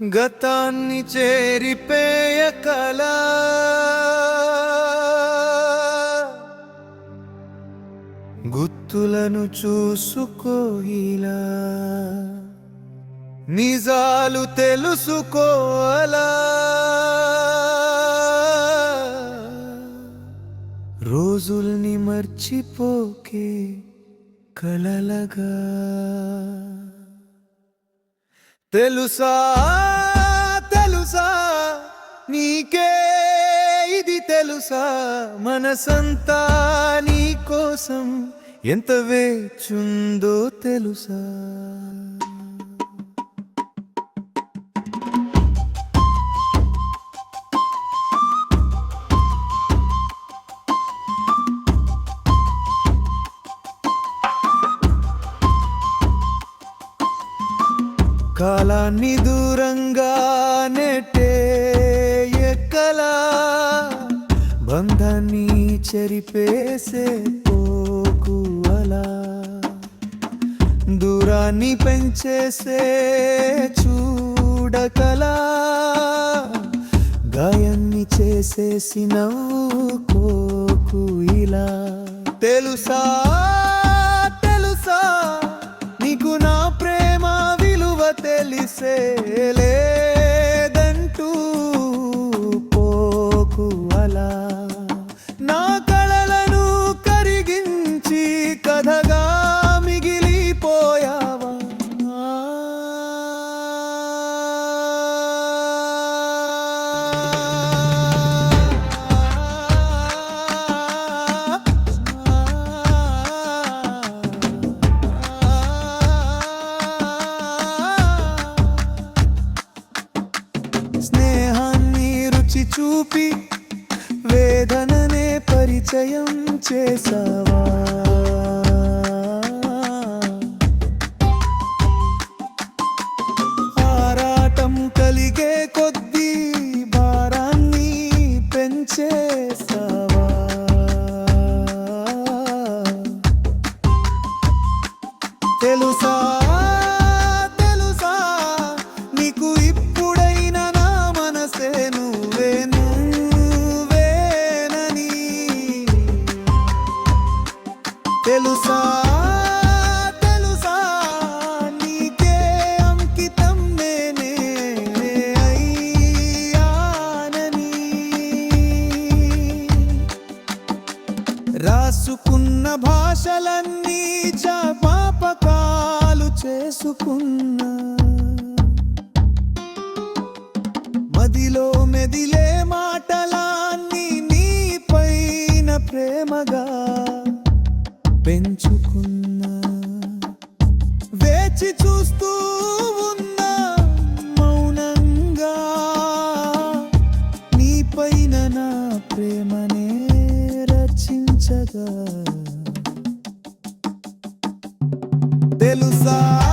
గతాన్ని చేరిపేయ కళ. గుర్తులను చూసుకోయిలా నిజాలు తెలుసుకోలా రోజుల్ని మర్చిపోకే కలలగా. తెలుసా తెలుసా నీకే ఇది తెలుసా? మనసంతా నీ కోసం ఎంత వేచుందో తెలుసా? కాలాన్ని దూరంగా నెట్టే ఎక్కలా బంధాన్ని చెరిపేసే పోకు అలా దూరాన్ని పెంచేసే చూడకలా గాయాన్ని చేసేసి నవ్వుకోకు ఇలా. తెలుసా తెలుసా? delícia, స్నేహాన్ని రుచి చూపి వేదననే పరిచయం చేసావా? తెలుసా? తెలుసా? నీకే అంకితం నేనే అయ్యానని రాసుకున్న భాషలన్నీ పాపకాలు చేసుకున్నా. మదిలో మెదిలే మా ఎంచుకున్నా వేచి చూస్తూ ఉన్నా మౌనంగా. నీ పైన నా ప్రేమనే రచించగా. తెలుసా?